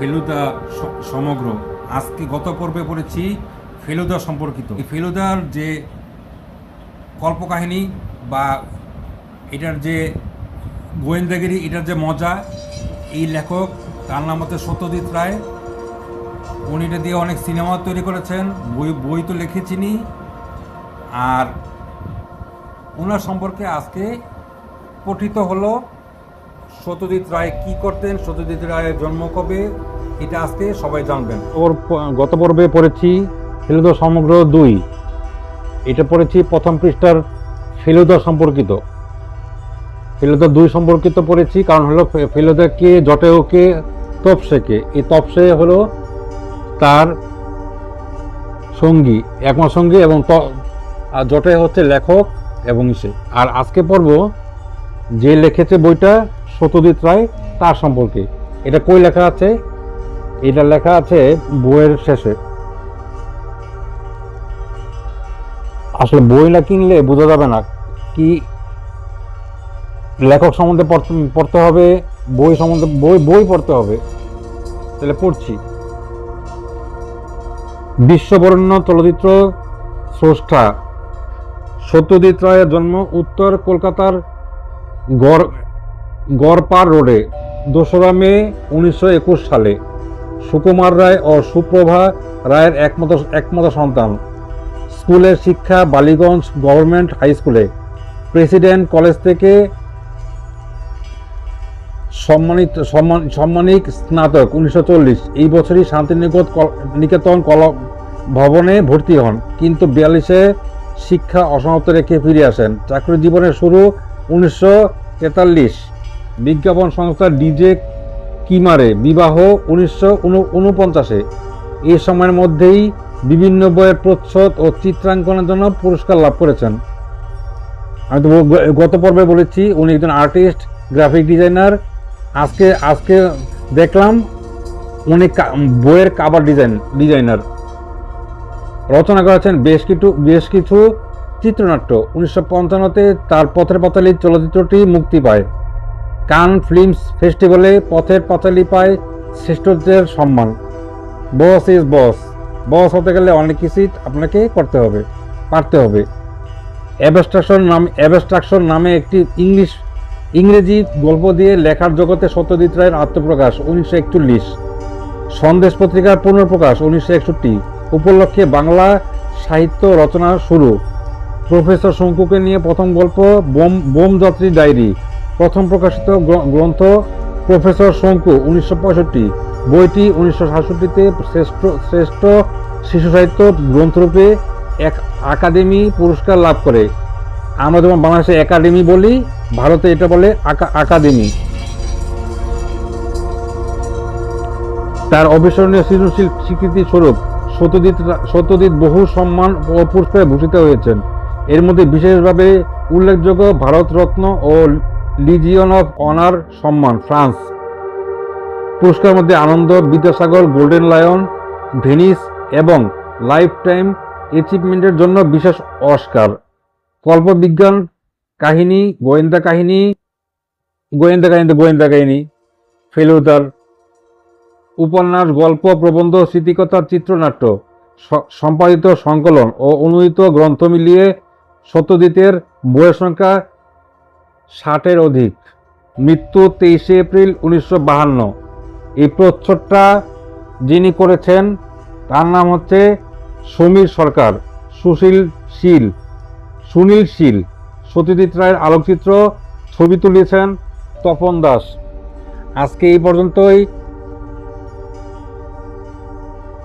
ফেলুদা সমগ্র। আজকে গত পর্বে পড়েছি ফেলুদা সম্পর্কিত। এই ফেলুদার যে কল্পকাহিনী বা এটার যে গোয়েন্দাগিরি, এটার যে মজা, এই লেখক তার নাম হচ্ছে সত্যজিৎ রায়। উনি এটা দিয়ে অনেক সিনেমা তৈরি করেছেন, বই বই তো লিখেছিনি। আর ওনার সম্পর্কে আজকে পঠিত হলো সত্যজিৎ রায় কি করতেন, সত্যজিৎ রায়ের জন্ম কবে এটা আজকে সবাই জানবেন। ওর গত পর্বে পড়েছি ফেলুদা সমগ্র দুই। এটা পড়েছি প্রথম পৃষ্ঠার ফেলুদা সম্পর্কিত। ফেলুদা দুই সম্পর্কিত পড়েছি, কারণ হলো ফে- ফেলুদা কে, জটেও কে, তপসে কে। এই তপসে হলো তার সঙ্গী একমাত্র সঙ্গী এবং জটে হচ্ছে লেখক এবং সে। আর আজকে পর্ব যে লিখেছে বইটা সত্যজিৎ রায় তার সম্পর্কে। এটা কই লেখা আছে? এটা লেখা আছে বইয়ের শেষে। আসলে বই না কিনলে বোঝা যাবে না কি লেখক সম্বন্ধে পড়তে- হবে, বই সম্বন্ধে, বই বই পড়তে হবে। তাহলে পড়ছি। বিশ্ববরণ্য চলচ্চিত্র স্রষ্টা সত্যজিৎ রায়ের জন্ম উত্তর কলকাতার গড়, গড়পাড় রোডে, দোসরা মে উনিশশো একুশ সালে। সুকুমার রায় ও সুপ্রভা রায়ের একমাত্র একমাত্র সন্তান। স্কুলের শিক্ষা বালিগঞ্জ গভর্নমেন্ট হাই স্কুলে। প্রেসিডেন্ট কলেজ থেকে সম্মানিত সম্মান সম্মানিক স্নাতক উনিশশো চল্লিশ। এই বছরই শান্তিনিকেতন কল- নিকেতন কল ভবনে ভর্তি হন। কিন্তু বিয়াল্লিশে শিক্ষা অসমাপ্ত রেখে ফিরে আসেন। চাকরি জীবনের শুরু উনিশশো তেতাল্লিশ। বিজ্ঞাপন সংস্থা ডিজে কিমারে বিবাহ উনিশশো উনপঞ্চাশে এই সময়ের মধ্যেই বিভিন্ন বইয়ের প্রচ্ছদ ও চিত্রাঙ্কনের জন্য পুরস্কার লাভ করেছেন। আমি তো গত পর্বে বলেছি, উনি একজন আর্টিস্ট, গ্রাফিক ডিজাইনার। আজকে আজকে দেখলাম, উনি বইয়ের কাভার ডিজাইন ডিজাইনার রচনা করেছেন বেশ কিছু বেশ কিছু চিত্রনাট্য। উনিশশো পঞ্চান্নতে তার পথের পাতালি চলচ্চিত্রটি মুক্তি পায়। কান ফিল্মস ফেস্টিভ্যালে পথের পাঁচালি পায় শ্রেষ্ঠত্বের সম্মান। বস ইজ বস। বস হতে গেলে অনেক কিছুই আপনাকে করতে হবে, পারতে হবে। অ্যাবস্ট্রাকশন নাম, অ্যাবস্ট্রাকশন নামে একটি ইংলিশ, ইংরেজি গল্প দিয়ে লেখার জগতে সত্যজিৎ রায়ের আত্মপ্রকাশ উনিশশো একচল্লিশ। সন্দেশ পত্রিকার পুনর্প্রকাশ উনিশশো একষট্টি। উপলক্ষে বাংলা সাহিত্য রচনা শুরু। প্রফেসর শঙ্কুকে নিয়ে প্রথম গল্প, বোম, বোমযাত্রী ডায়েরি। প্রথম প্রকাশিত গ্রন্থ প্রফেসর শঙ্কু, উনিশশো পঁয়ষট্টি। বইটি উনিশশো সাতষট্টিতে শ্রেষ্ঠ শ্রেষ্ঠ শিশু সাহিত্য গ্রন্থরূপে এক আকাদেমি পুরস্কার লাভ করে। আমরা যেমন বাংলাদেশে একাডেমি বলি, ভারতে এটা বলে আকা- আকাদেমি তার অবিস্মরণীয় সৃজনশীল স্বীকৃতি স্বরূপ সত্যজিৎ সত্যজিৎ বহু সম্মান ও পুরস্কারে ভূষিত হয়েছেন। এর মধ্যে বিশেষভাবে উল্লেখযোগ্য ভারতরত্ন ও লিজিয়ন অফ অনার সম্মান ফ্রান্স পুরস্কার মধ্যে Ananda, Vidyasagar golden lion Venice এবং লাইফ টাইম অ্যাচিভমেন্টের জন্য বিশেষ অস্কার। কল্পবিজ্ঞান কাহিনী, গোয়েন্দা কাহিনী গোয়েন্দা কাহিনী গোয়েন্দা কাহিনী, ফেলুদার উপন্যাস, গল্প, প্রবন্ধ স্মৃতিকথার চিত্রনাট্য সম্পাদিত সংকলন ও অনুদিত গ্রন্থ মিলিয়ে সত্যজিতের বইয়ের সংখ্যা ষাটের অধিক। মৃত্যু তেইশে এপ্রিল উনিশশো বাহান্ন। এই প্রচ্ছদটা যিনি করেছেন, তার নাম হচ্ছে সমীর সরকার, সুশীল শীল। সুনীল শীল সত্যজিৎ রায়ের আলোকচিত্র, ছবি তুলেছেন তপন দাস। আজকে এই পর্যন্তই।